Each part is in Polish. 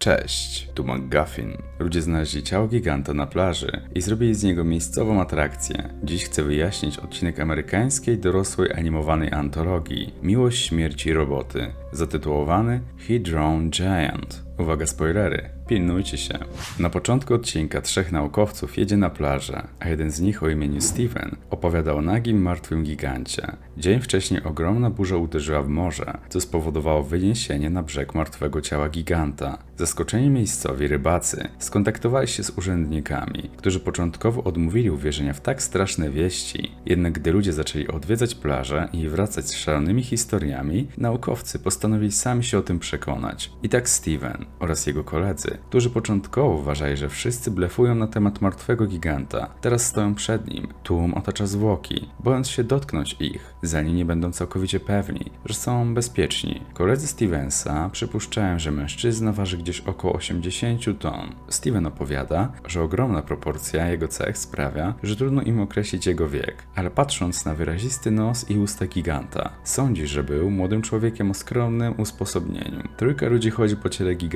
Cześć, tu McGuffin. Ludzie znaleźli ciało giganta na plaży i zrobili z niego miejscową atrakcję. Dziś chcę wyjaśnić odcinek amerykańskiej dorosłej animowanej antologii Miłość, śmierci roboty, zatytułowany He Giant. Uwaga, spoilery, pilnujcie się. Na początku odcinka trzech naukowców jedzie na plażę, a jeden z nich o imieniu Steven opowiada o nagim, martwym gigancie. Dzień wcześniej ogromna burza uderzyła w morze, co spowodowało wyniesienie na brzeg martwego ciała giganta. Zaskoczeni miejscowi rybacy skontaktowali się z urzędnikami, którzy początkowo odmówili uwierzenia w tak straszne wieści. Jednak gdy ludzie zaczęli odwiedzać plażę i wracać z szalonymi historiami, naukowcy postanowili sami się o tym przekonać. I tak Steven oraz jego koledzy, którzy początkowo uważali, że wszyscy blefują na temat martwego giganta, teraz stoją przed nim. Tłum otacza zwłoki, bojąc się dotknąć ich, zanim nie będą całkowicie pewni, że są bezpieczni. Koledzy Stevensa przypuszczają, że mężczyzna waży gdzieś około 80 ton. Steven opowiada, że ogromna proporcja jego cech sprawia, że trudno im określić jego wiek, ale patrząc na wyrazisty nos i usta giganta, sądzi, że był młodym człowiekiem o skromnym usposobnieniu. Trójka ludzi chodzi po ciele giganta,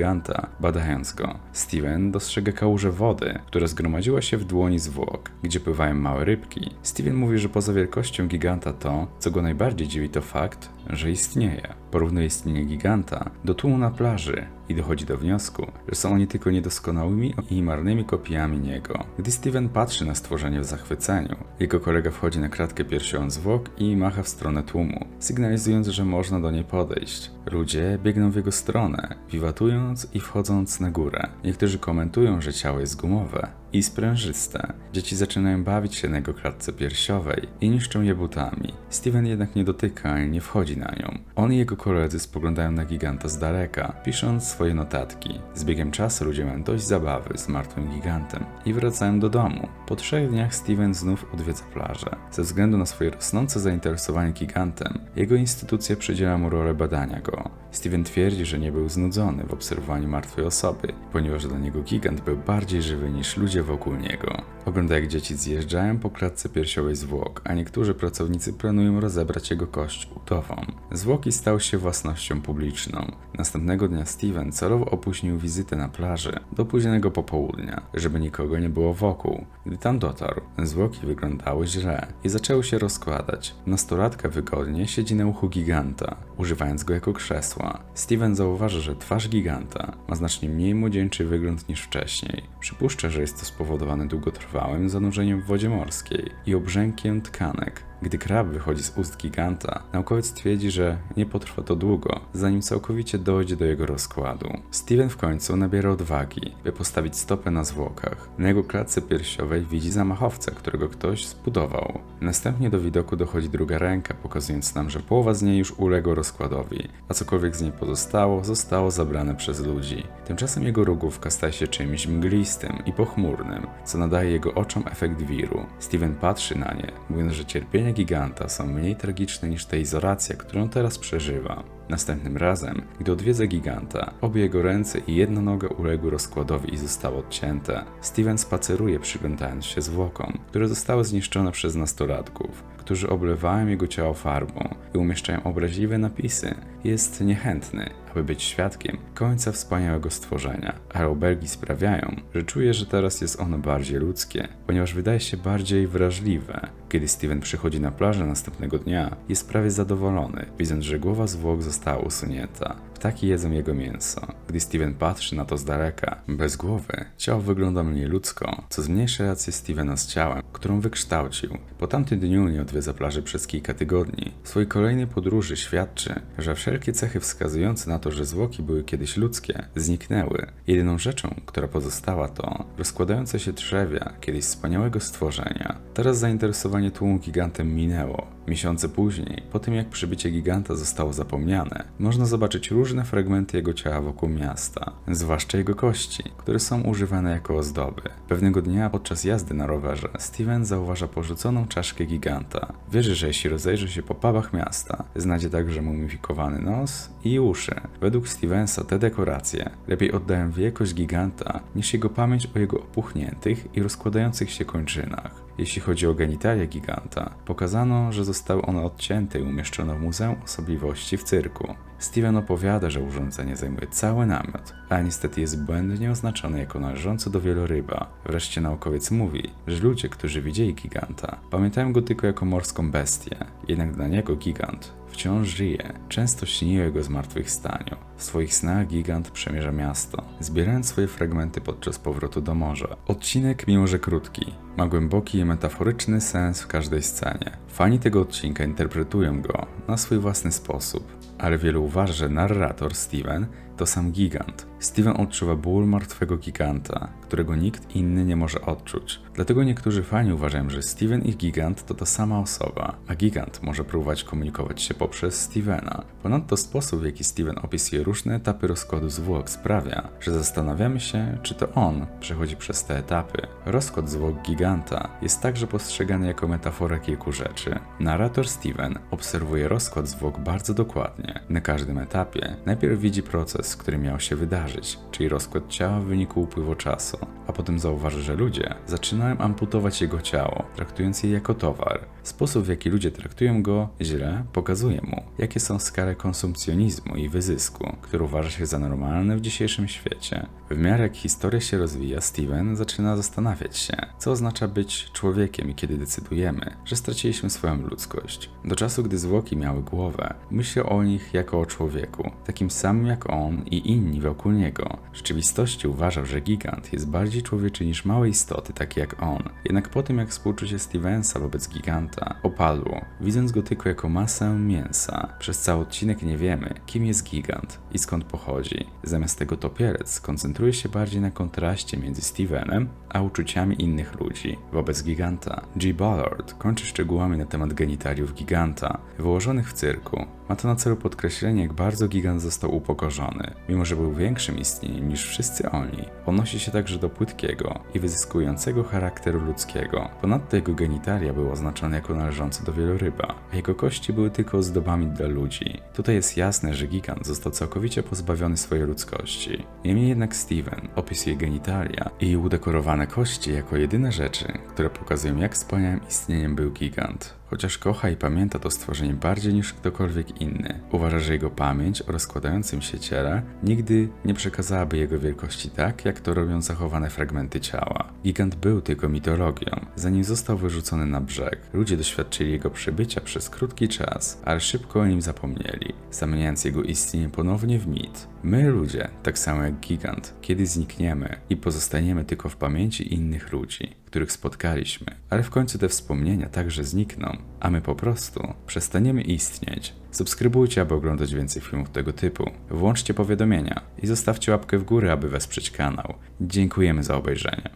badając go. Steven dostrzega kałużę wody, która zgromadziła się w dłoni zwłok, gdzie pływają małe rybki. Steven mówi, że poza wielkością giganta to, co go najbardziej dziwi, to fakt, że istnieje. Porównuje istnienie giganta do tłumu na plaży i dochodzi do wniosku, że są oni tylko niedoskonałymi i marnymi kopiami niego. Gdy Steven patrzy na stworzenie w zachwyceniu, jego kolega wchodzi na kratkę piersiową zwłok i macha w stronę tłumu, sygnalizując, że można do niej podejść. Ludzie biegną w jego stronę, wiwatując i wchodząc na górę. Niektórzy komentują, że ciało jest gumowe i sprężyste. Dzieci zaczynają bawić się na jego klatce piersiowej i niszczą je butami. Steven jednak nie dotyka ani nie wchodzi na nią. On i jego koledzy spoglądają na giganta z daleka, pisząc swoje notatki. Z biegiem czasu ludzie mają dość zabawy z martwym gigantem i wracają do domu. Po trzech dniach Steven znów odwiedza plażę. Ze względu na swoje rosnące zainteresowanie gigantem, jego instytucja przydziela mu rolę badania go. Steven twierdzi, że nie był znudzony w obserwowaniu martwej osoby, ponieważ dla niego gigant był bardziej żywy niż ludzie wokół niego. Ogląda jak dzieci zjeżdżają po klatce piersiowej zwłok, a niektórzy pracownicy planują rozebrać jego kość udową. Zwłoki stały się własnością publiczną. Następnego dnia Steven celowo opóźnił wizytę na plaży do późnego popołudnia, żeby nikogo nie było wokół. Gdy tam dotarł, zwłoki wyglądały źle i zaczęły się rozkładać. Nastolatka wygodnie siedzi na uchu giganta, używając go jako krzesła. Steven zauważa, że twarz giganta ma znacznie mniej młodzieńczy wygląd niż wcześniej. Przypuszcza, że jest to spowodowane długotrwałym zanurzeniem w wodzie morskiej i obrzękiem tkanek. Gdy krab wychodzi z ust giganta, naukowiec twierdzi, że nie potrwa to długo, zanim całkowicie dojdzie do jego rozkładu. Steven w końcu nabiera odwagi, by postawić stopę na zwłokach. Na jego klatce piersiowej widzi zamachowca, którego ktoś zbudował. Następnie do widoku dochodzi druga ręka, pokazując nam, że połowa z niej już uległa rozkładowi, a cokolwiek z niej pozostało, zostało zabrane przez ludzi. Tymczasem jego rogówka staje się czymś mglistym i pochmurnym, co nadaje jego oczom efekt wiru. Steven patrzy na nie, mówiąc, że cierpienie giganta są mniej tragiczne niż ta izolacja, którą teraz przeżywa. Następnym razem, gdy odwiedza giganta, obie jego ręce i jedna noga uległy rozkładowi i zostały odcięte. Steven spaceruje przyglądając się zwłokom, które zostały zniszczone przez nastolatków, którzy oblewają jego ciało farbą i umieszczają obraźliwe napisy. Jest niechętny, być świadkiem końca wspaniałego stworzenia, a obelgi sprawiają, że czuje, że teraz jest ono bardziej ludzkie, ponieważ wydaje się bardziej wrażliwe. Kiedy Steven przychodzi na plażę następnego dnia, jest prawie zadowolony, widząc, że głowa zwłok została usunięta. Ptaki jedzą jego mięso. Gdy Steven patrzy na to z daleka, bez głowy, ciało wygląda mniej ludzko, co zmniejsza rację Stevena z ciałem, którą wykształcił. Po tamtym dniu nie odwiedza plaży przez kilka tygodni. W swojej kolejnej podróży świadczy, że wszelkie cechy wskazujące na to, że zwłoki były kiedyś ludzkie, zniknęły. Jedyną rzeczą, która pozostała to rozkładające się trzewia kiedyś wspaniałego stworzenia. Teraz zainteresowanie tłumu gigantem minęło. Miesiące później, po tym jak przybycie giganta zostało zapomniane, można zobaczyć różne fragmenty jego ciała wokół miasta, zwłaszcza jego kości, które są używane jako ozdoby. Pewnego dnia podczas jazdy na rowerze Steven zauważa porzuconą czaszkę giganta. Wierzy, że jeśli rozejrzy się po pubach miasta, znajdzie także mumifikowany nos i uszy. Według Stevensa te dekoracje lepiej oddają wielkość giganta niż jego pamięć o jego opuchniętych i rozkładających się kończynach. Jeśli chodzi o genitalia giganta, pokazano, że zostały one odcięte i umieszczone w Muzeum Osobliwości w cyrku. Steven opowiada, że urządzenie zajmuje cały namiot, a niestety jest błędnie oznaczone jako należące do wieloryba. Wreszcie naukowiec mówi, że ludzie, którzy widzieli giganta, pamiętają go tylko jako morską bestię, jednak dla niego gigant wciąż żyje, często śni o jego zmartwychwstaniu. W swoich snach gigant przemierza miasto, zbierając swoje fragmenty podczas powrotu do morza. Odcinek, mimo że krótki, ma głęboki i metaforyczny sens w każdej scenie. Fani tego odcinka interpretują go na swój własny sposób, ale wielu uważa, że narrator Steven to sam gigant. Steven odczuwa ból martwego giganta, którego nikt inny nie może odczuć. Dlatego niektórzy fani uważają, że Steven i gigant to ta sama osoba, a gigant może próbować komunikować się poprzez Stevena. Ponadto sposób, w jaki Steven opisuje różne etapy rozkładu zwłok sprawia, że zastanawiamy się, czy to on przechodzi przez te etapy. Rozkład zwłok giganta jest także postrzegany jako metafora kilku rzeczy. Narrator Steven obserwuje rozkład zwłok bardzo dokładnie. Na każdym etapie najpierw widzi proces, który miał się wydarzyć, czyli rozkład ciała w wyniku upływu czasu, a potem zauważy, że ludzie zaczynają amputować jego ciało, traktując je jako towar. Sposób, w jaki ludzie traktują go źle, pokazuje mu, jakie są skale konsumpcjonizmu i wyzysku, który uważa się za normalne w dzisiejszym świecie. W miarę jak historia się rozwija, Steven zaczyna zastanawiać się, co oznacza być człowiekiem i kiedy decydujemy, że straciliśmy swoją ludzkość. Do czasu, gdy zwłoki miały głowę, myślał o nich jako o człowieku, takim samym jak on i inni wokół niego. W rzeczywistości uważał, że gigant jest bardziej człowieczy niż małe istoty takie jak on. Jednak po tym jak współczucie Stevensa wobec giganta opadło, widząc go tylko jako masę mięsa, przez cały odcinek nie wiemy, kim jest gigant i skąd pochodzi. Zamiast tego topielec koncentruje się bardziej na kontraście między Stevenem a uczuciami innych ludzi wobec giganta. G. Ballard kończy szczegółami na temat genitaliów giganta, wyłożonych w cyrku. Ma to na celu podkreślenie, jak bardzo gigant został upokorzony. Mimo, że był większym istnieniem niż wszyscy oni, odnosi się także do płytkiego i wyzyskującego charakteru ludzkiego. Ponadto jego genitalia były oznaczone jako należące do wieloryba, a jego kości były tylko ozdobami dla ludzi. Tutaj jest jasne, że gigant został całkowicie pozbawiony swojej ludzkości. Niemniej jednak Steven opisuje genitalia i udekorowane kości jako jedyne rzeczy, które pokazują, jak wspaniałym istnieniem był gigant. Chociaż kocha i pamięta to stworzenie bardziej niż ktokolwiek inny, uważa, że jego pamięć o rozkładającym się ciele nigdy nie przekazałaby jego wielkości tak, jak to robią zachowane fragmenty ciała. Gigant był tylko mitologią, zanim został wyrzucony na brzeg. Ludzie doświadczyli jego przybycia przez krótki czas, ale szybko o nim zapomnieli, zamieniając jego istnienie ponownie w mit. My ludzie, tak samo jak gigant, kiedyś znikniemy i pozostaniemy tylko w pamięci innych ludzi, których spotkaliśmy, ale w końcu te wspomnienia także znikną, a my po prostu przestaniemy istnieć. Subskrybujcie, aby oglądać więcej filmów tego typu. Włączcie powiadomienia i zostawcie łapkę w górę, aby wesprzeć kanał. Dziękujemy za obejrzenie.